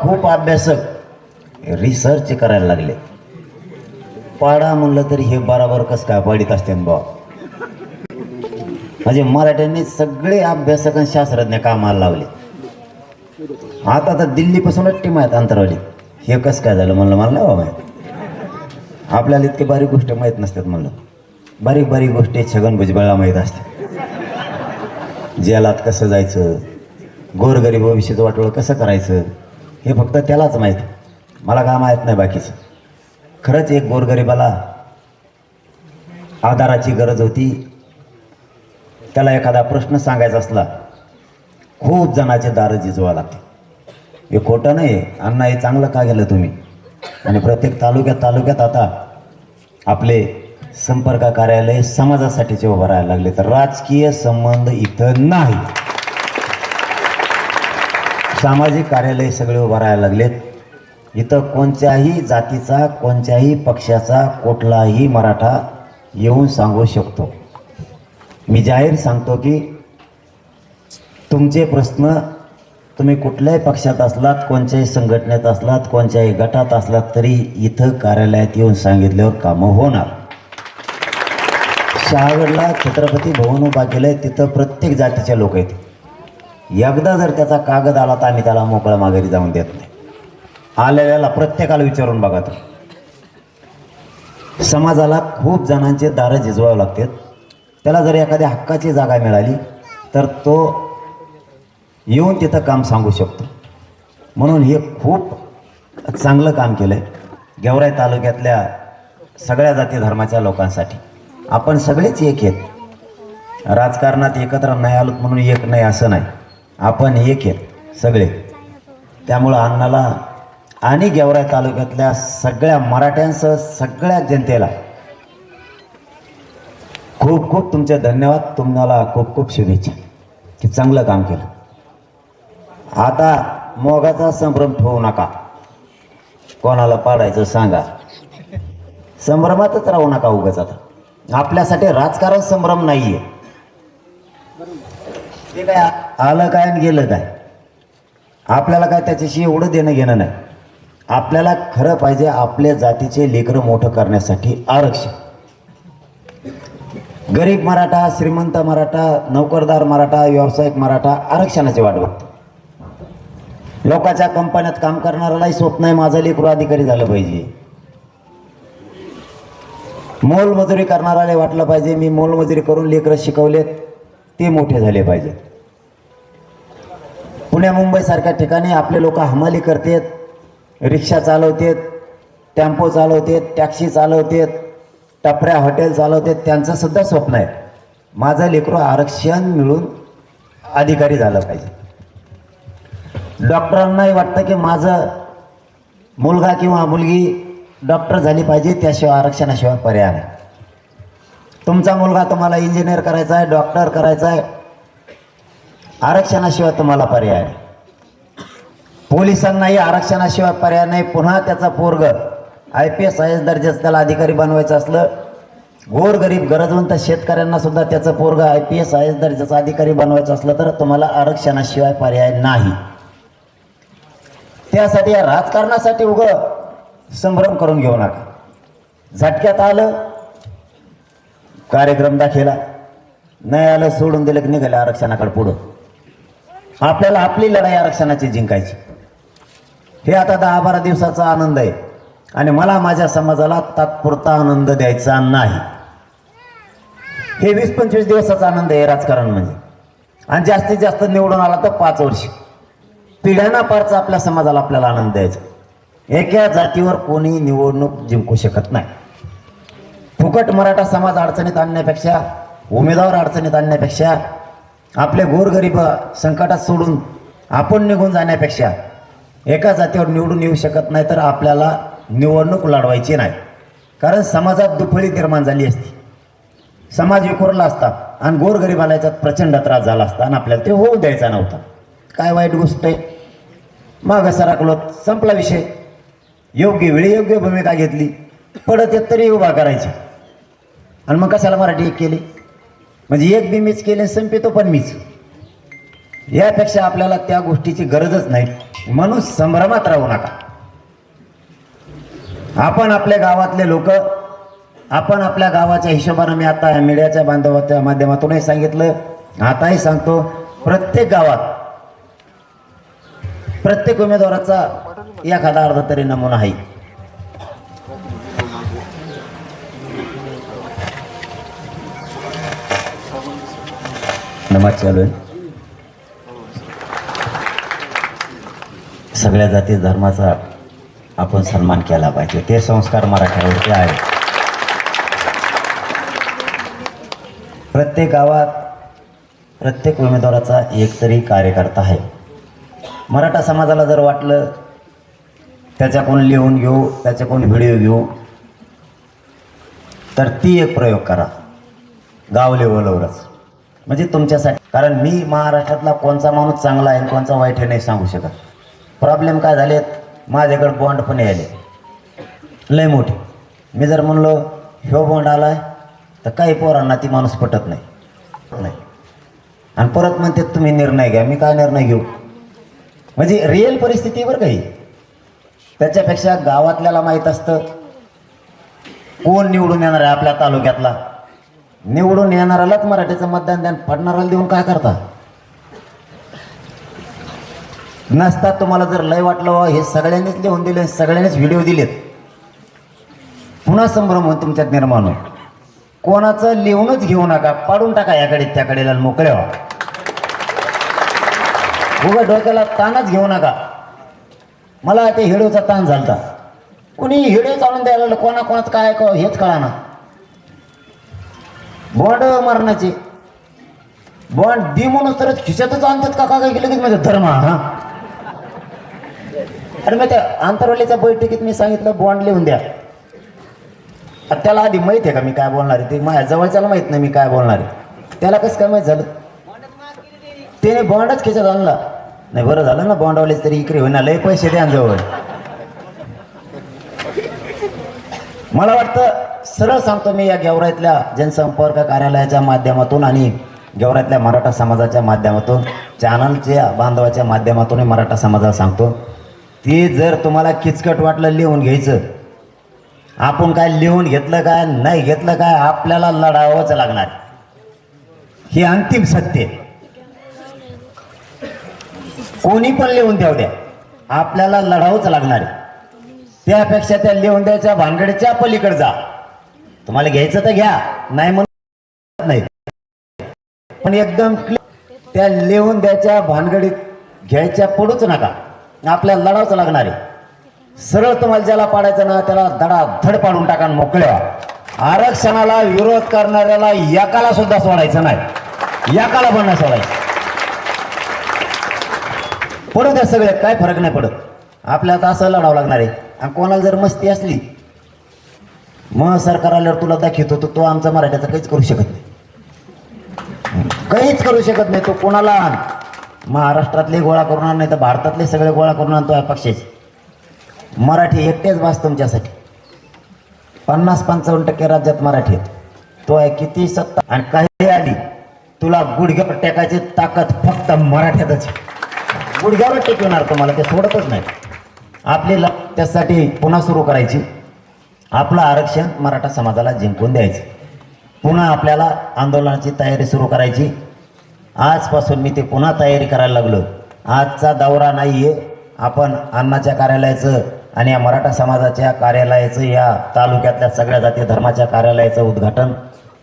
खूप अभ्यासक रिसर्च करायला लागले. पाडा म्हणलं तरी हे बराबर कसं काय पाडीत असते बा. म्हणजे मराठ्यांनी सगळे अभ्यासक आणि शास्त्रज्ञ कामाला लावले. आता तर दिल्लीपासूनच टीम आहेत अंतरावली. हे कसं काय झालं म्हणलं मला बाबा आपल्याला इतकी बारीक गोष्ट माहीत नसतात म्हणलं. बारीक बारीक गोष्टी छगन भुजबळला माहीत असते जेलात कसं जायचं? गोरगरीब भविष्याचं वाटोळं कसं करायचं? हे फक्त त्यालाच माहीत. मला काम माहीत नाही बाकीचं? खरंच एक गोरगरिबाला आधाराची गरज होती. त्याला एखादा प्रश्न सांगायचा असला खूप जणाचे दारं झिजवा लागते. हे खोटं नाही अण्णा हे चांगलं का गेलं तुम्ही? आणि प्रत्येक तालुक्यात तालुक्यात आता आपले संपर्क कार्यालय समाजासाठीचे उभं राहायला लागले तर राजकीय संबंध इथं नाही. सामाजिक कार्यालय सगळे उभारायला लागलेत. इथं कोणत्याही जातीचा कोणत्याही पक्षाचा कुठलाही मराठा येऊन सांगू शकतो. मी जाहीर सांगतो की तुमचे प्रश्न तुम्ही कुठल्याही पक्षात असलात कोणत्याही संघटनेत असलात कोणत्याही गटात असलात तरी इथं कार्यालयात येऊन सांगितल्यावर कामं होणार. शहागडला छत्रपती भवन उभा केलंय तिथं प्रत्येक जातीचे लोक आहेत. एकदा जर त्याचा कागद आला तर आम्ही त्याला मोकळा माघारी जाऊन देत नाही. आलेल्याला प्रत्येकाला विचारून बघा तर समाजाला खूप जणांचे दारं झिजवावे लागतात. त्याला जर एखाद्या हक्काची जागा मिळाली तर तो येऊन तिथं काम सांगू शकतो. म्हणून हे खूप चांगलं काम केलं आहे गेवराई तालुक्यातल्या सगळ्या जाती धर्माच्या लोकांसाठी. आपण सगळेच एक आहेत. राजकारणात एकत्र नाही आलोत म्हणून एक नाही असं नाही. आपण एक आहेत सगळे. त्यामुळं अण्णाला आणि गेवराई तालुक्यातल्या सगळ्या मराठ्यांसह सगळ्या जनतेला खूप खूप तुमचे धन्यवाद तुम्हाला खूप खूप शुभेच्छा की चांगलं काम केलं. आता मोगाचा संभ्रम ठेवू नका. कोणाला पाडायचं सांगा. संभ्रमातच राहू नका उगाच आता. आपल्यासाठी राजकारण संभ्रम नाही आहे ते काय आलं काय आणि गेलं काय? आपल्याला काय त्याच्याशी एवढं देणं घेणं नाही. आपल्याला खरं पाहिजे आपल्या जातीचे लेकरं मोठं करण्यासाठी आरक्षण. गरीब मराठा श्रीमंत मराठा नोकरदार मराठा व्यावसायिक मराठा आरक्षणाची वाट बघतो. लोकांच्या कंपन्यात काम करणाऱ्यालाही स्वप्न आहे माझं लेकरू अधिकारी झालं पाहिजे. मोलमजुरी करणाऱ्याला वाटलं पाहिजे मी मोलमजुरी करून लेकरं शिकवलेत ते मोठे झाले पाहिजेत. पुण्या मुंबईसारख्या ठिकाणी आपले लोक हमाली करतात रिक्षा चालवतात टेम्पो चालवतात टॅक्सी चालवतात टपऱ्या हॉटेल चालवतेत त्यांचं सुद्धा स्वप्न आहे. माझं लेकरू आरक्षण मिळून अधिकारी झालं पाहिजे. डॉक्टरांनाही वाटतं की माझं मुलगा किंवा मुलगी डॉक्टर झाली पाहिजे त्याशिवाय आरक्षणाशिवाय पर्याय नाही. तुमचा मुलगा तुम्हाला इंजिनियर करायचा आहे डॉक्टर करायचा आहे आरक्षणाशिवाय तुम्हाला पर्याय पोलिसांनाही आरक्षणाशिवाय पर्याय नाही. पुन्हा त्याचा पोरग I P S I S दर्जाचं त्याला अधिकारी बनवायचं असलं गोरगरीब गरजवंत शेतकऱ्यांना सुद्धा त्याचं पोरग I P S I S दर्जाचा अधिकारी बनवायचं असलं तर तुम्हाला आरक्षणाशिवाय पर्याय नाही. त्यासाठी या राजकारणासाठी उघं संभ्रम करून घेऊ नका. झटक्यात आलं कार्यक्रम दाखिला. नाही आलं सोडून दिलं की निघालं आरक्षणाकडे पुढं. आपल्याला आपली लढाई आरक्षणाची जिंकायची. हे आता दहा बारा दिवसाचा आनंद आहे. आणि मला माझ्या समाजाला तात्पुरता आनंद द्यायचा नाही. हे वीस पंचवीस दिवसाचा आनंद आहे राजकारण म्हणजे. आणि जास्तीत जास्त निवडून आला तर पाच वर्ष. पिढ्यांना पारचा आपल्या समाजाला आपल्याला आनंद द्यायचा. एका जातीवर कोणी निवडणूक जिंकू शकत नाही. फुकट मराठा समाज अडचणीत आणण्यापेक्षा उमेदवार अडचणीत आणण्यापेक्षा आपल्या गोरगरीब संकटात सोडून आपण निघून जाण्यापेक्षा एका जातीवर निवडून येऊ शकत नाही तर आपल्याला निवडणूक लढवायची नाही. कारण समाजात दुफळी निर्माण झाली असती. समाज विखुरला असता आणि गोरगरिबाला याच्यात प्रचंड त्रास झाला असता आणि आपल्याला ते होऊ द्यायचा नव्हता. काय वाईट गोष्ट आहे? मागं सरकलो संपला विषय. योग्य वेळी योग्य भूमिका घेतली. पडत येत तरी उभा करायची. आणि मग कशाला मराठी केली? म्हणजे एक बी मीच केले संपितो पण मीच यापेक्षा आपल्याला त्या गोष्टीची गरजच नाही. म्हणून संभ्रमात राहू नका. आपण आपल्या गावातले लोक आपण आपल्या गावाच्या हिशोबानं मी आता मीडियाच्या बांधवाच्या माध्यमातूनही सांगितलं आताही सांगतो प्रत्येक गावात प्रत्येक उमेदवाराचा एखादा अर्धा तरी नमुना आहे. नमाज चालू आहे. सगळ्या जाती धर्माचा आपण सन्मान केला पाहिजे. ते संस्कार मराठ्यावरती आहे प्रत्येक गावात प्रत्येक उमेदवाराचा एक तरी कार्यकर्ता आहे. मराठा समाजाला जर वाटलं त्याच्या कोण लिहून घेऊ त्याचा कोण व्हिडिओ घेऊ तर ती एक प्रयोग करा. गाव लेवलवरच म्हणजे तुमच्यासाठी. कारण मी महाराष्ट्रातला कोणचा माणूस चांगला आहे आणि कोणचा वाईट हे नाही सांगू शकत. प्रॉब्लेम काय झालेत? माझ्याकडे बॉन्ड पण यायले. लय मोठे. मी जर म्हणलो ह्यो बॉन्ड आलाय तर काही पोरांना ती माणूस पटत नाही. नाही. आणि परत म्हणते तुम्ही निर्णय घ्या मी काय निर्णय घेऊ? म्हणजे रिअल परिस्थितीवर काही त्याच्यापेक्षा गावातल्याला माहीत असतं कोण निवडून येणार आहे आपल्या तालुक्यातला? निवडून येणाऱ्यालाच मराठीचं मतदान द्या पडणाऱ्याला देऊन काय करता? नसतात तुम्हाला जर लय वाटलं "वा, हे सगळ्यांनीच लिहून दिले सगळ्यांनीच व्हिडिओ दिलेत. पुन्हा संभ्रम होऊन तुमच्यात निर्माण होईल. कोणाचं लिहूनच घेऊ नका पाडून टाका याकडे त्याकडे मोकळ्या व्हा. उगा डोक्याला ताणच घेऊ नका. मला ते हिडोचा ताण झालता. कुणी हिडो चालून द्यायला लागलं, कोणा कोणाचं काय क- हेच कळा ना बॉड मारण्याचे बॉन्ड दी म्हणून तर खिशातच आणतात का? काय गेलं की माझ्या धर्म हा? अरे मग त्या आंतरवालीच्या बैठकीत मी सांगितलं बॉन्ड लिहून द्या. आता त्याला आधी माहीत आहे का मी काय बोलणार आहे? ते माझ्या जवळच्याला माहीत नाही मी काय बोलणार आहे. त्याला कसं काय माहीत झालं? त्याने बॉन्डच खिशात आणला. नाही बरं झालं ना बॉन्डवालेच तरी इकडे होईना. लय पैसे द्या जवळ. मला वाटतं सरळ सांगतो मी या गेवरातल्या जनसंपर्क कार्यालयाच्या माध्यमातून आणि गेवरातल्या मराठा समाजाच्या माध्यमातून चॅनलच्या बांधवाच्या माध्यमातून मराठा समाजाला सांगतो ते जर तुम्हाला किचकट वाटलं लिहून घ्यायचं आपण काय लिहून घेतलं काय नाही घेतलं काय आपल्याला लढावंच लागणार. ही अंतिम सत्य आहे. कोणी पण लिहून द्याव द्या आपल्याला लढावंच लागणार त्यापेक्षा त्या लिहून द्यायच्या भानगडीच्या पलीकडे जा. तुम्हाला घ्यायचं तर घ्या. नाही म्हणत नाही. पण एकदम त्या लिहून द्यायच्या भानगडीत घ्यायच्या पडूच नका. आपल्याला लढावंच लागणार आहे. सरळ तुम्हाला ज्याला पाडायचं ना त्याला दडा धड पाडून टाका मोकळ्या आरक्षणाला विरोध करणाऱ्याला एकाला सुद्धा सोडायचं नाही. एकाला पण नाही सोडायचं. पडू द्या सगळे काय फरक नाही पडत. आपल्याला असं लढावं लागणार आहे. आणि कोणाला जर मस्ती असली मग सरकार आल्यावर तुला दाखवतो तर तो आमचा मराठ्याचा काहीच करू शकत नाही. काहीच करू शकत नाही तो कोणाला महाराष्ट्रातले गोळा करून आण नाही तर भारतातले सगळे गोळा करून आणतो आहे पक्षाचे. मराठी एकटेच भास तुमच्यासाठी पन्नास पंचावन्न टक्के राज्यात मराठी आहेत. तो आहे किती सत्ता आणि काही आली तुला गुडघ्यावर टेकायची ताकद फक्त मराठ्यातच आहे. गुडघ्यावर टेकवणार तुम्हाला ते सोडतच नाही. आपली ल- त्यासाठी पुन्हा सुरू करायची. आपलं आरक्षण मराठा समाजाला जिंकून द्यायचं. पुन्हा आपल्याला आंदोलनाची तयारी सुरू करायची. आजपासून मी ते पुन्हा तयारी करायला लागलो. आजचा दौरा नाही आहे आपण अण्णाच्या कार्यालयाचं आणि या मराठा समाजाच्या कार्यालयाचं या तालुक्यातल्या सगळ्या जाती धर्माच्या कार्यालयाचं उद्घाटन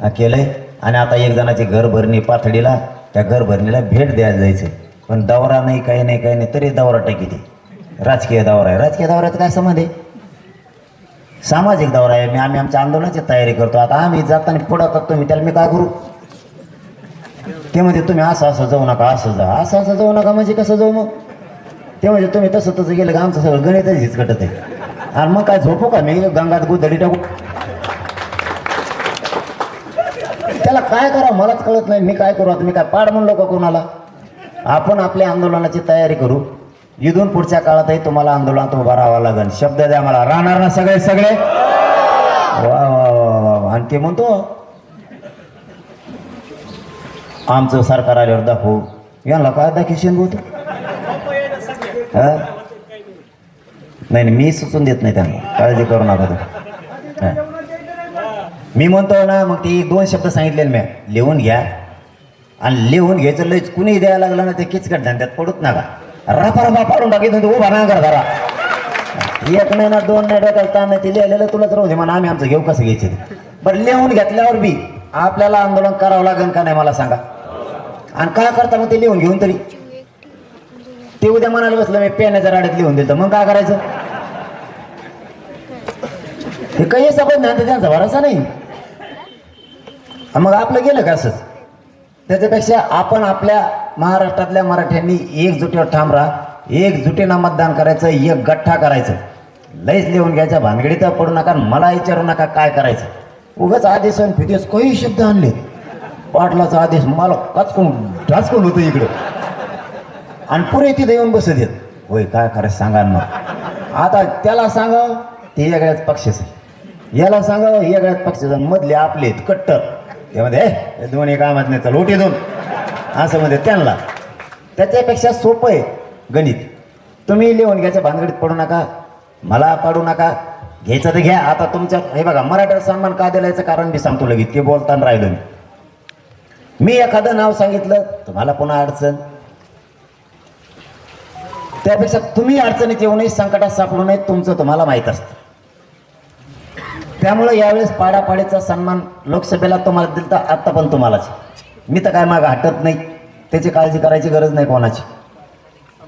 केलं आहे आणि आता एक जणाची घरभरणी पाथडीला त्या घरभरणीला भेट द्यायला जायचं पण दौरा नाही काही नाही काही नाही तरी दौरा टाकी ते राजकीय दौरा आहे. राजकीय दौऱ्याचं काय संबंध आहे? सामाजिक दौरा आहे. मी आम्ही आमच्या आंदोलनाची तयारी करतो. आता आम्ही जाताना पुढं करतो मी त्याला मी काय करू? ते म्हणजे तुम्ही असं असं जाऊ नका असं जा. असं असं जाऊ नका म्हणजे कसं जाऊ मग ते म्हणजे तुम्ही तसं तसं गेलं का? आमचं सगळं गणितच हिचकटत आहे. आणि मग काय झोपू का? मी गंगात गुदडी टाकू. त्याला काय करा मलाच कळत नाही. मी काय करू? आता मी काय पाड म्हणलो का कोणाला? आपण आपल्या आंदोलनाची तयारी करू. इथून पुढच्या काळातही तुम्हाला आंदोलनात उभा राहावं लागेल. शब्द द्या मला. राहणार ना सगळे सगळे? वा वा वा वा आणि ते म्हणतो आमचं सरकार आल्यावर दाखवू. यांना काय दाखवशील बोलतो हा? नाही नाही मी सुचून देत नाही त्यांना. काळजी करू नका तुम्ही. मी म्हणतो ना मग ते दोन शब्द सांगितलेले मी लिहून घ्या. आणि लिहून घ्यायचं लय कुणी द्यायला लागलं ना ते किचकट धंद्यात पडूत नका. रफा रफा पाडून टाकीत होते उभा ना कर जरा. एक नाही ना दोन नाही डोक्याला ताण नाही ते लिहिलेलं तुलाच राहू दे म्हणा आम्ही आमचं घेऊ कसं घ्यायचे बरं लिहून घेतल्यावर बी आपल्याला आंदोलन करावं लागेल का नाही मला सांगा. आणि काय करता मग ते लिहून घेऊन तरी? ते उद्या म्हणाले बसलं मी पेण्याच्या राड्यात लिहून दिलं मग काय करायचं? हे काही सबंध नाही तर त्यांचा भरोसा नाही. मग आपलं गेलं का असंच? त्याच्यापेक्षा आपण आपल्या महाराष्ट्रातल्या मराठ्यांनी एकजुटीवर ठाम राहा एकजुटीनं मतदान करायचं एक गठ्ठा करायचं. लईच लिहून घ्यायचं भानगडीत पडू नका आणि मला विचारू नका काय करायचं. उगाच आदेश आणि फिदेश काही शब्द आणले. पाटलाचा आदेश मला कचकून ढाचकून होतो इकडं. आणि पुरे तिथे येऊन बसत येत होय काय करायचं सांगा ना. मग आता त्याला सांगावं ते वेगळ्याच पक्षाचं याला सांगावं वेगळ्याच पक्षाचं मधले आपले कट्टर. त्यामध्ये "ए, हे दोन्ही कामात नाही चल उठे दोन. असं म्हणजे त्यांना. त्याच्यापेक्षा सोपं आहे गणित. तुम्ही लिहून घ्यायच्या भानगडीत पडू नका. मला पाडू नका. घ्यायचं तर घ्या. आता तुमच्या हे बघा मराठा सन्मान का दिलायचं कारण मी सांगतो लगेच की बोलताना राहिलो मी. मी एखादं नाव सांगितलं तुम्हाला पुन्हा अडचण. त्यापेक्षा तुम्ही अडचणीत येऊ नये संकटात सापडू नये तुमचं तुम्हाला माहीत असतं. त्यामुळे यावेळेस पाडापाडीचा सन्मान लोकसभेला तुम्हाला दिला आत्ता पण तुम्हालाच. मी तर काय मागं हटत नाही. त्याची काळजी करायची गरज नाही कोणाची.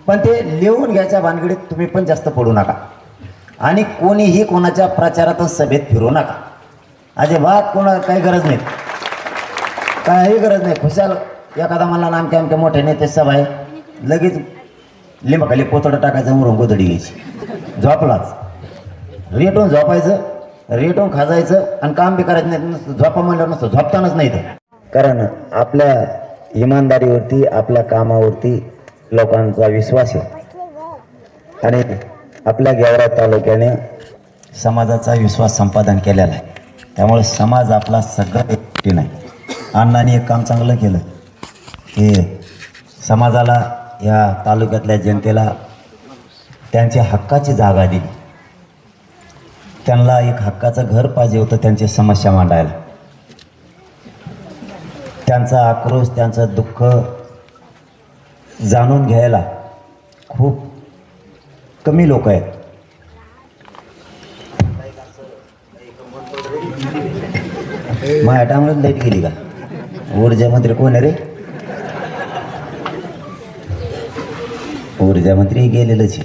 पण ते लिहून घ्यायच्या भानगडीत तुम्ही पण जास्त पडू नका. आणि कोणीही कोणाच्या प्रचारातून सभेत फिरू नका. अजिबात कोणाला काही गरज नाही. काही गरज नाही. खुशाल एखादा मला नामके आमके मोठे नेते सभा आहे. लगेच लिंबाखाली पोतडं टाकायचं उरून गोधडी घ्यायची. झोपलाच. रेटून झोपायचं रेटून खाजायचं आणि काम बी करायचं नाही झोपा म्हणल्यावर नसतं झोपतानाच नाही तर कारण आपल्या इमानदारीवरती आपल्या कामावरती लोकांचा विश्वास आहे. आणि आपल्या गेवरा तालुक्याने समाजाचा विश्वास संपादन केलेला आहे. त्यामुळे समाज आपला सगळं एकटी नाही. अण्णाने एक काम चांगलं केलं की समाजाला या तालुक्यातल्या जनतेला त्यांच्या हक्काची जागा दिली. त्यांना एक हक्काचं घर पाहिजे होतं त्यांची समस्या मांडायला. त्यांचा आक्रोश त्यांचं दुःख जाणून घ्यायला खूप कमी लोक आहेत. माझ्या टायमाला लाइट गेली का? ऊर्जा मंत्री कोण आहे रे? ऊर्जा मंत्री गेलेलंच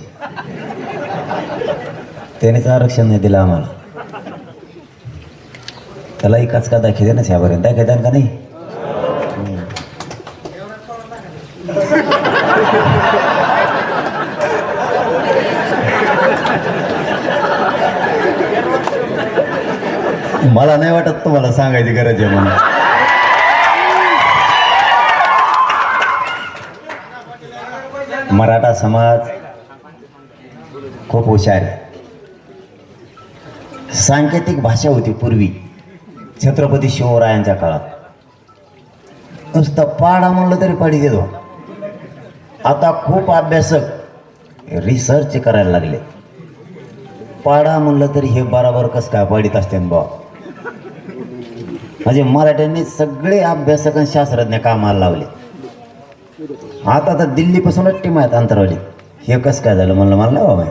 त्यानेच आरक्षण नाही दिलं आम्हाला. त्याला एकाच का दाखी ना यापर्यंत दाखी का नाही मला नाही मला सांगायची गरज आहे म्हणून. मराठा समाज खूप हुशार आहे. सांकेतिक भाषा होती पूर्वी छत्रपती शिवरायांच्या काळात. नुसतं पाडा म्हणलं तरी पाडी देतो. आता खूप अभ्यासक रिसर्च करायला लागले. पाडा म्हणलं तरी हे बराबर कसं काय पाडीत असते बा म्हणजे मराठ्यांनी सगळे अभ्यासक आणि शास्त्रज्ञ कामाला लावले. आता तर दिल्लीपासूनच टीम आहेत अंतरावली. हे कसं काय झालं म्हणलं मला बाबा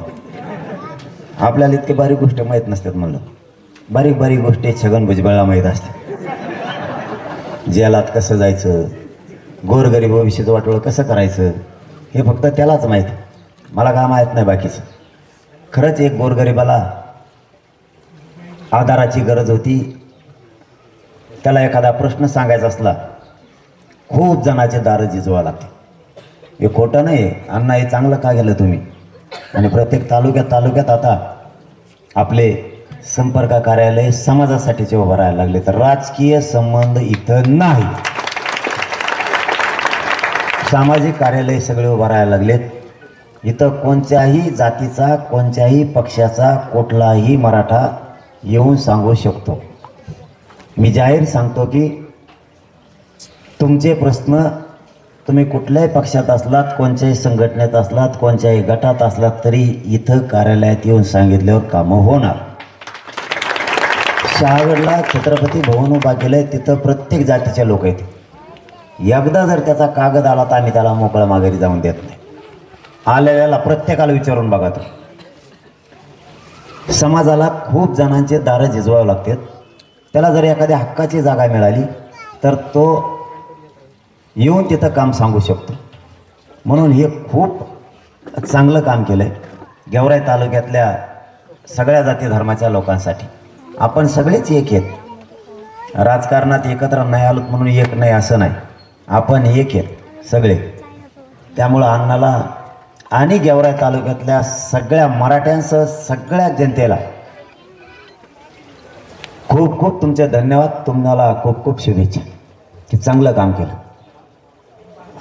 आपल्याला इतके बारीक गोष्ट माहीत नसतात म्हणलं. बारीक बारीक गोष्टी छगन भुजबळला माहीत असतात. जेलात कसं जायचं? गोरगरीब भविष्याचं वाटोळं कसं करायचं? हे फक्त त्यालाच माहीत. मला का माहीत नाही बाकीचं. खरंच एक गोरगरिबाला आधाराची गरज होती. त्याला एखादा प्रश्न सांगायचा असला खूप जणाचे दारं झिजवा लागते. हे खोटं नाही अण्णा हे चांगलं का गेलं तुम्ही? आणि प्रत्येक तालुक्यात तालुक्यात आता आपले संपर्क कार्यालय समाजासाठीचे उभं राहायला लागले तर राजकीय संबंध इथं नाही. सामाजिक कार्यालय सगळे उभं राहायला लागलेत. इथं कोणत्याही जातीचा कोणत्याही पक्षाचा कुठलाही मराठा येऊन सांगू शकतो. मी जाहीर सांगतो की तुमचे प्रश्न तुम्ही कुठल्याही पक्षात असलात कोणत्याही संघटनेत असलात कोणत्याही गटात असलात तरी इथं कार्यालयात येऊन सांगितल्यावर कामं होणार. शहागडला छत्रपती भवन उभा केलंय तिथं प्रत्येक जातीचे लोक आहेत. एकदा जर त्याचा कागद आला तर आम्ही त्याला मोकळा माघारी जाऊन देत नाही. आलेल्याला प्रत्येकाला विचारून बघा तो समाजाला खूप जणांचे दारं झिजवावे लागतात. त्याला जर एखाद्या हक्काची जागा मिळाली तर तो येऊन तिथं काम सांगू शकतो. म्हणून हे खूप चांगलं काम केलं आहे गेवराई तालुक्यातल्या सगळ्या जाती धर्माच्या लोकांसाठी. आपण सगळेच एक आहेत. राजकारणात एकत्र नाही आलोत म्हणून एक नाही असं नाही. आपण एक आहेत सगळे. त्यामुळं अण्णाला आणि गेवराई तालुक्यातल्या सगळ्या मराठ्यांसह सगळ्या जनतेला खूप खूप तुमचे धन्यवाद तुम्हाला खूप खूप शुभेच्छा. की चांगलं काम केलं.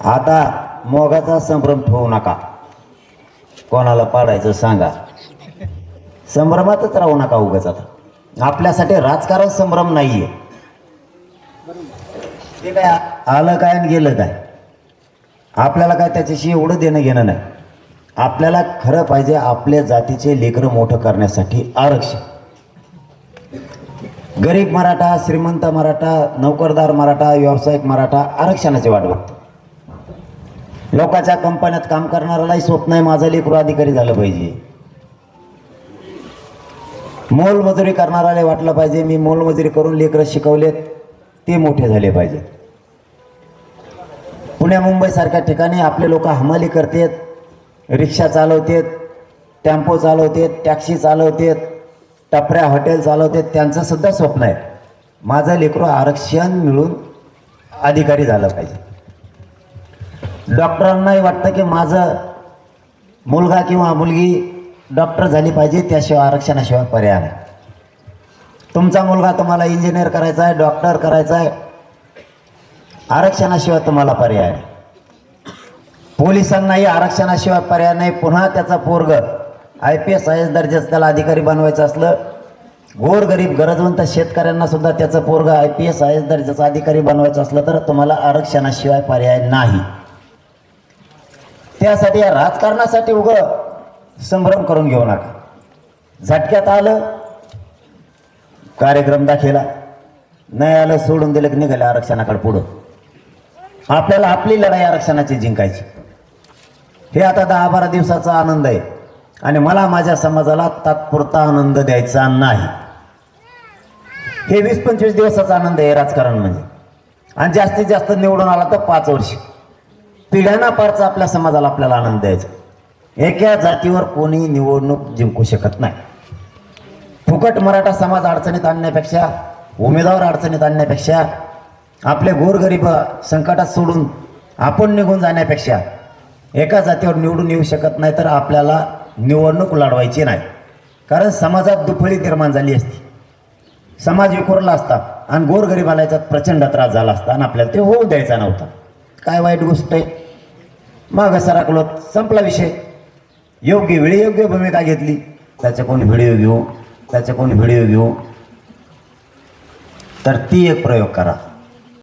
आता मोगाचा संभ्रम ठेवू नका. कोणाला पाडायचं सांगा. संभ्रमातच राहू नका उगाच आता. आपल्यासाठी राजकारण संभ्रम नाहीये. ते काय आलं काय आणि गेलं काय? आपल्याला काय त्याच्याशी एवढं देणं घेणं नाही. आपल्याला खरं पाहिजे आपल्या जातीचे लेकरं मोठं करण्यासाठी आरक्षण. गरीब मराठा श्रीमंत मराठा नोकरदार मराठा व्यावसायिक मराठा आरक्षणाची वाट बघतो. लोकांच्या कंपन्यात काम करणाऱ्यालाही स्वप्न आहे माझं लेकरू अधिकारी झालं पाहिजे. मोलमजुरी करणाऱ्याला वाटलं पाहिजे मी मोलमजुरी करून लेकरं शिकवलेत ते मोठे झाले पाहिजेत. पुण्या मुंबईसारख्या ठिकाणी आपले लोक हमाली करतात रिक्षा चालवतात टेम्पो चालवतात टॅक्सी चालवतात टपऱ्या हॉटेल चालवते त्यांचं सुद्धा स्वप्न आहे. माझं लेकरू आरक्षण मिळून अधिकारी झालं पाहिजे. डॉक्टरांनाही वाटतं की माझं मुलगा किंवा मुलगी डॉक्टर झाली पाहिजे त्याशिवाय आरक्षणाशिवाय पर्याय नाही. तुमचा मुलगा तुम्हाला इंजिनियर करायचा आहे डॉक्टर करायचा आहे आरक्षणाशिवाय तुम्हाला पर्याय नाही. पोलिसांनाही आरक्षणाशिवाय पर्याय नाही. पुन्हा त्याचा पोरग I P S I S दर्जाचं त्याला अधिकारी बनवायचं असलं गोरगरीब गरजवंत शेतकऱ्यांना सुद्धा त्याचं पोरग I P S I S दर्जाचा अधिकारी बनवायचं असलं तर तुम्हाला आरक्षणाशिवाय पर्याय नाही. त्यासाठी या राजकारणासाठी उग संभ्रम करून घेऊ नका. झटक्यात आलं कार्यक्रम दाखिला नाही आलं सोडून दिलं की निघाले आरक्षणाकडे पुढं. आपल्याला आपली लढाई आरक्षणाची जिंकायची. हे आता दहा बारा दिवसाचा आनंद आहे. आणि मला माझ्या समाजाला तात्पुरता आनंद द्यायचा नाही. हे वीस पंचवीस दिवसाचा आनंद आहे राजकारण म्हणजे. आणि जास्तीत जास्त निवडून आला तर पाच वर्ष. पिढ्याना पारचा आपल्या समाजाला आपल्याला आनंद द्यायचा. एका जातीवर कोणी निवडणूक जिंकू शकत नाही. फुकट मराठा समाज अडचणीत आणण्यापेक्षा उमेदवार अडचणीत आणण्यापेक्षा आपले गोरगरीब संकटात सोडून आपण निघून जाण्यापेक्षा एका जातीवर निवडून येऊ शकत नाही तर आपल्याला निवडणूक लढवायची नाही. कारण समाजात दुफळी निर्माण झाली असती. समाज विखुरला असता आणि गोरगरिबाला याच्यात प्रचंड त्रास झाला असता आणि आपल्याला ते होऊ द्यायचा नव्हता. काय वाईट गोष्ट आहे? मागं सरकलो संपला विषय. योग्य वेळी योग्य भूमिका घेतली. त्याचे कोण व्हिडिओ घेऊ? त्याचे कोण व्हिडिओ घेऊ? तर ती एक प्रयोग करा.